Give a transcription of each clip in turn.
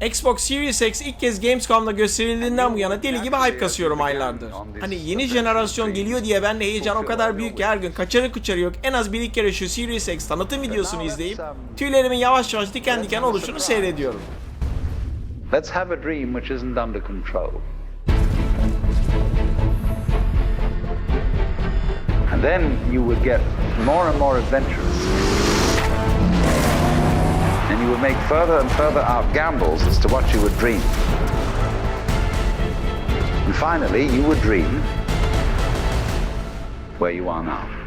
Xbox Series X ilk kez Gamescom'da gösterildiğinden bu yana deli gibi hype kasıyorum aylardır. Hani yeni jenerasyon geliyor diye ben de heyecan o kadar büyük ki her gün kaçarı kuçarı yok en az bir iki kere şu Series X tanıtım videosunu izleyip tüylerimin yavaş yavaş diken diken oluşunu seyrediyorum. Let's have a dream which isn't under control. And then you would get more and more adventurous. You would make further and further out gambles as to what you would dream. And finally, you would dream where you are now.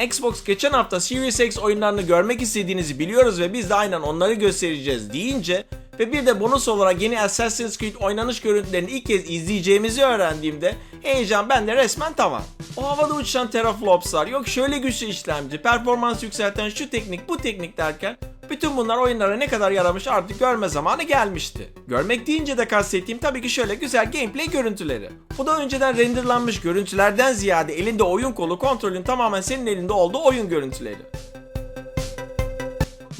Xbox geçen hafta Series X oyunlarını görmek istediğinizi biliyoruz ve biz de aynen onları göstereceğiz deyince ve bir de bonus olarak yeni Assassin's Creed oynanış görüntülerini ilk kez izleyeceğimizi öğrendiğimde heyecan bende resmen tavan. O havada uçuşan teraflopslar, yok şöyle güçlü işlemci, performans yükselten şu teknik bu teknik derken bütün bunlar oyunlara ne kadar yaramış artık görme zamanı gelmişti. Görmek deyince de kastettiğim tabii ki şöyle güzel gameplay görüntüleri. Bu da önceden renderlanmış görüntülerden ziyade elinde oyun kolu kontrolün tamamen senin elinde olduğu oyun görüntüleri.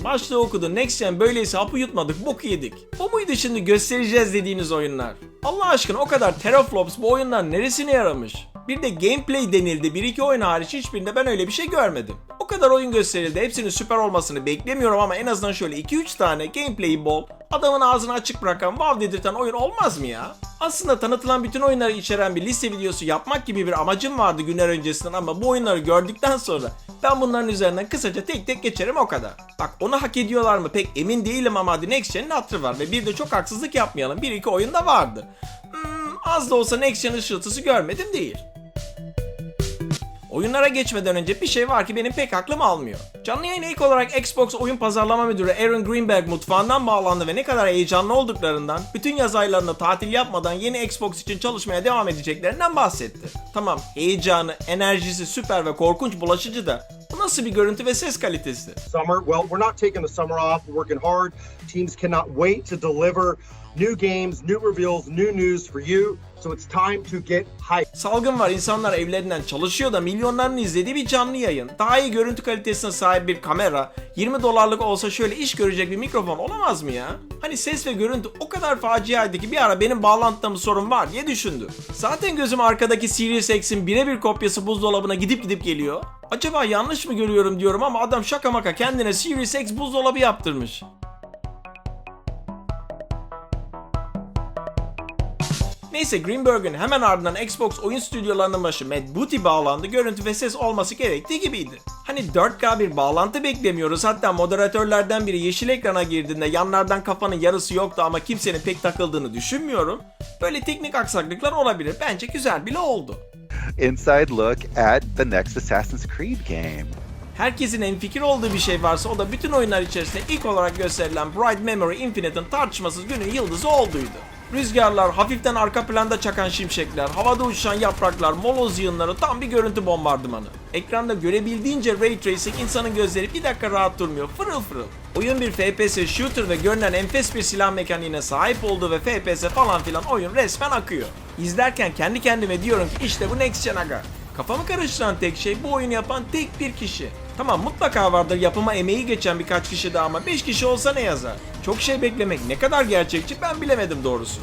Başta okudu Next Gen böyleyse hapı yutmadık boku yedik. O muydu şimdi göstereceğiz dediğiniz oyunlar? Allah aşkına o kadar teraflops bu oyunlar neresine yaramış? Bir de gameplay denildi. Bir iki oyun hariç hiçbirinde ben öyle bir şey görmedim. Kadar oyun gösterildi. Hepsinin süper olmasını beklemiyorum ama en azından şöyle 2-3 tane gameplay'i bol, adamın ağzını açık bırakan, wow dedirten oyun olmaz mı ya? Aslında tanıtılan bütün oyunları içeren bir liste videosu yapmak gibi bir amacım vardı günler öncesinden ama bu oyunları gördükten sonra ben bunların üzerinden kısaca tek tek geçerim o kadar. Bak onu hak ediyorlar mı pek emin değilim ama hadi Next Gen'in hatırı var ve bir de çok haksızlık yapmayalım. Bir iki oyun da vardı. Hmm, az da olsa Next Gen ışıltısı görmedim değil. Oyunlara geçmeden önce bir şey var ki benim pek aklım almıyor. Canlı yayına ilk olarak Xbox oyun pazarlama müdürü Aaron Greenberg mutfağından bağlandı ve ne kadar heyecanlı olduklarından, bütün yaz aylarında tatil yapmadan yeni Xbox için çalışmaya devam edeceklerinden bahsetti. Tamam, heyecanı, enerjisi süper ve korkunç bulaşıcı da bu nasıl bir görüntü ve ses kalitesi? summer. Well, we're not taking the summer off. We're working hard. Teams cannot wait to deliver new games, new reveals, new news for you. So it's time to get hyped. Salgın var insanlar evlerinden çalışıyor da milyonların izlediği bir canlı yayın. Daha iyi görüntü kalitesine sahip bir kamera, 20 dolarlık olsa şöyle iş görecek bir mikrofon olamaz mı ya? Hani ses ve görüntü o kadar faciaydı ki bir ara benim bağlantıda mı sorun var diye düşündüm. Zaten gözüm arkadaki Series X'in birebir kopyası buzdolabına gidip gidip geliyor. Acaba yanlış mı görüyorum diyorum ama adam şaka maka kendine Series X buzdolabı yaptırmış. Neyse Greenberg'ün hemen ardından Xbox oyun stüdyolarının başı Matt Booty bağlandı. Görüntü ve ses olması gerektiği gibiydi. Hani 4K bir bağlantı beklemiyoruz. Hatta moderatörlerden biri yeşil ekrana girdiğinde yanlardan kafanın yarısı yoktu ama kimsenin pek takıldığını düşünmüyorum. Böyle teknik aksaklıklar olabilir. Bence güzel bile oldu. inside look at the next Assassin's Creed game. Herkesin en fikir olduğu bir şey varsa o da bütün oyunlar içerisinde ilk olarak gösterilen Bright Memory Infinite'ın tartışmasız günün yıldızı olduydu. Rüzgarlar, hafiften arka planda çakan şimşekler, havada uçuşan yapraklar, moloz yığınları tam bir görüntü bombardımanı. Ekranda görebildiğince Ray Tracing insanın gözleri bir dakika rahat durmuyor, fırıl fırıl. Oyun bir FPS shooter ve görünen enfes bir silah mekaniğine sahip olduğu ve FPS falan filan oyun resmen akıyor. İzlerken kendi kendime diyorum ki işte bu Next Gen aga. Kafamı karıştıran tek şey bu oyunu yapan tek bir kişi. Tamam mutlaka vardır yapıma emeği geçen birkaç kişi daha ama 5 kişi olsa ne yazar? Çok şey beklemek ne kadar gerçekçi ben bilemedim doğrusu.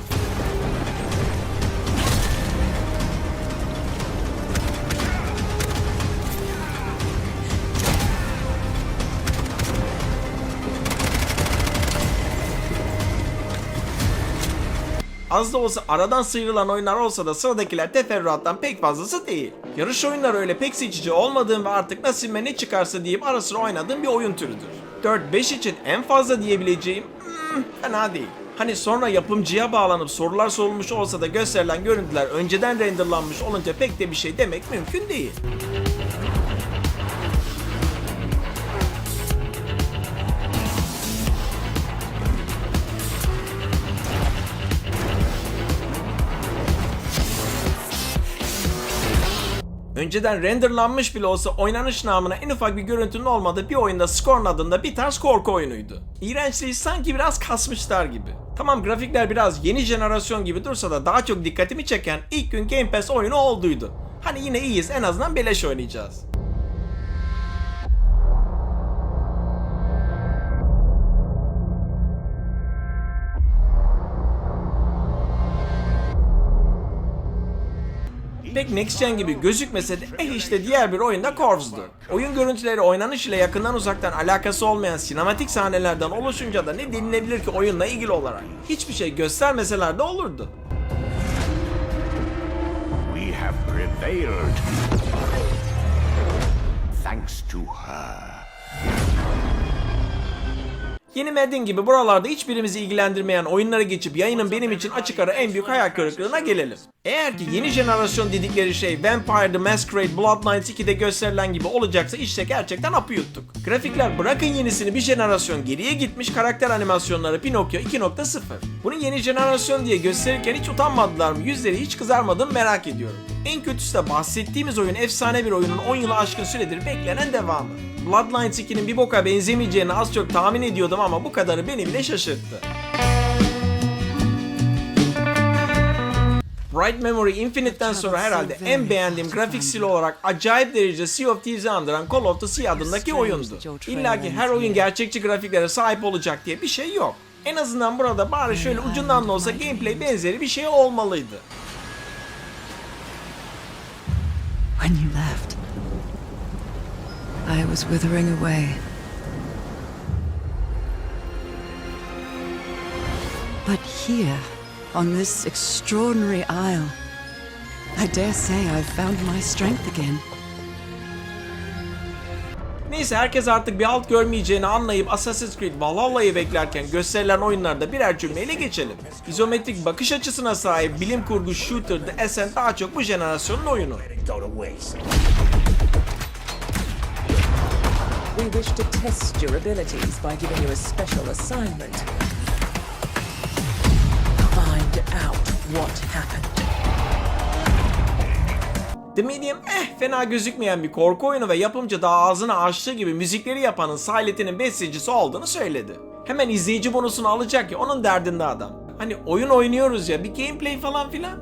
Az da olsa aradan sıyrılan oyunlar olsa da sıradakiler teferruattan pek fazlası değil. Yarış oyunları öyle pek seçici olmadığım ve artık nasibime ne çıkarsa deyip ara sıra oynadığım bir oyun türüdür. 4-5 için en fazla diyebileceğim hmm, fena değil. Hani sonra yapımcıya bağlanıp sorular sorulmuş olsa da gösterilen görüntüler önceden renderlanmış olunca pek de bir şey demek mümkün değil. Önceden renderlanmış bile olsa oynanış namına en ufak bir görüntünün olmadığı bir oyunda Scorn adında bir tarz korku oyunuydu. İğrençliği sanki biraz kasmışlar gibi. Tamam grafikler biraz yeni jenerasyon gibi dursa da daha çok dikkatimi çeken ilk gün Game Pass oyunu olduydu. Hani yine iyiyiz en azından beleş oynayacağız. Pek Next Gen gibi gözükmese de eh işte diğer bir oyunda Corves'du. Oyun görüntüleri oynanış ile yakından uzaktan alakası olmayan sinematik sahnelerden oluşunca da ne denilebilir ki oyunla ilgili olarak. Hiçbir şey göstermeseler de olurdu. We have prevailed. Thanks to her. Yeni Madden gibi buralarda hiçbirimizi ilgilendirmeyen oyunlara geçip yayının benim için açık ara en büyük hayal kırıklığına gelelim. Eğer ki yeni jenerasyon dedikleri şey Vampire the Masquerade Bloodlines 2'de gösterilen gibi olacaksa işte gerçekten apı yuttuk. Grafikler bırakın yenisini bir jenerasyon geriye gitmiş karakter animasyonları Pinokyo 2.0. Bunu yeni jenerasyon diye gösterirken hiç utanmadılar mı yüzleri hiç kızarmadı mı merak ediyorum. En kötüsü de bahsettiğimiz oyun efsane bir oyunun 10 yılı aşkın süredir beklenen devamı. Bloodlines 2'nin bir boka benzemeyeceğini az çok tahmin ediyordum ama bu kadarı beni bile şaşırttı. Bright Memory Infinite'den sonra herhalde en beğendiğim grafik stili olarak acayip derecede Sea of Thieves'i andıran Call of the Sea adındaki oyundu. İlla ki her oyun gerçekçi grafiklere sahip olacak diye bir şey yok. En azından burada bari şöyle ucundan da olsa gameplay benzeri bir şey olmalıydı. When you left, I was withering away. But here, on this extraordinary isle, I dare say I've found my strength again. Neyse herkes artık bir alt görmeyeceğini anlayıp Assassin's Creed Valhalla'yı beklerken gösterilen oyunlarda birer cümleyle geçelim. İzometrik bakış açısına sahip bilim kurgu shooter The Ascent daha çok bu jenerasyonun oyunu. We wish to test your abilities by giving you a special assignment. Find out what happened. The Medium eh fena gözükmeyen bir korku oyunu ve yapımcı da ağzına açtığı gibi müzikleri yapanın Silent'inin bestecisi olduğunu söyledi. Hemen izleyici bonusunu alacak ya onun derdinde adam. Hani oyun oynuyoruz ya bir gameplay falan filan.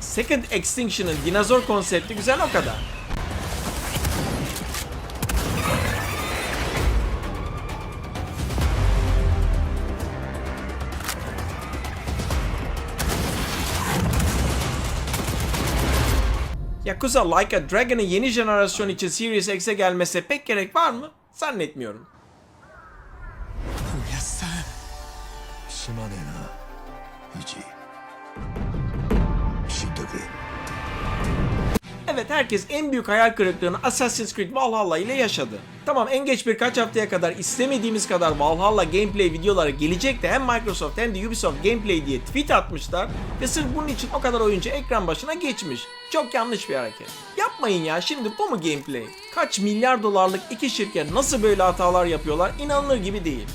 Second Extinction'ın dinozor konsepti güzel o kadar. Yakuza Like a Dragon'ın yeni jenerasyon için Series X'e gelmese pek gerek var mı? Zannetmiyorum. Evet herkes en büyük hayal kırıklığını Assassin's Creed Valhalla ile yaşadı. Tamam en geç birkaç haftaya kadar istemediğimiz kadar Valhalla gameplay videoları gelecek de hem Microsoft hem de Ubisoft gameplay diye tweet atmışlar ve sırf bunun için o kadar oyuncu ekran başına geçmiş. Çok yanlış bir hareket. Yapmayın ya şimdi bu mu gameplay? Kaç milyar dolarlık iki şirket nasıl böyle hatalar yapıyorlar inanılır gibi değil.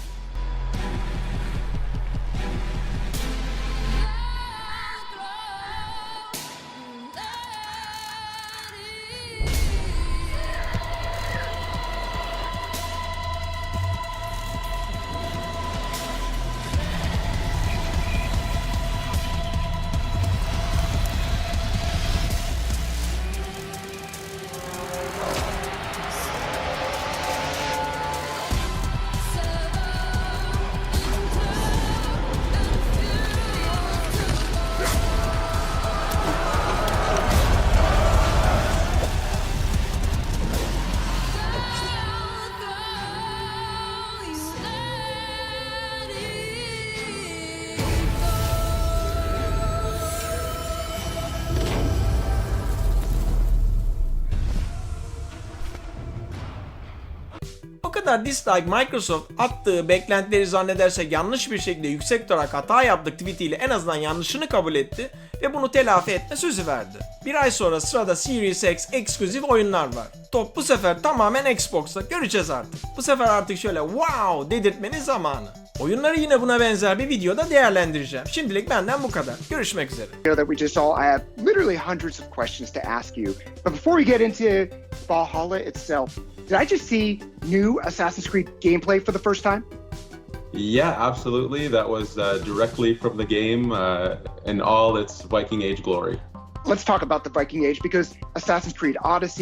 Kadar dislike Microsoft attığı beklentileri zannedersek yanlış bir şekilde yüksek olarak hata yaptık tweetiyle en azından yanlışını kabul etti ve bunu telafi etme sözü verdi. Bir ay sonra sırada Series X ekskluzif oyunlar var. Top bu sefer tamamen Xbox'ta göreceğiz artık. Bu sefer artık şöyle wow dedirtmenin zamanı. Oyunları yine buna benzer bir videoda değerlendireceğim. Şimdilik benden bu kadar. Görüşmek üzere. that we just saw, I have literally hundreds of questions to ask you. But before we get into Valhalla itself, did I just see new Assassin's Creed gameplay for the first time? Yeah, absolutely. That was uh, directly from the game uh, in all its Viking Age glory. Let's talk about the Viking Age because Assassin's Creed Odyssey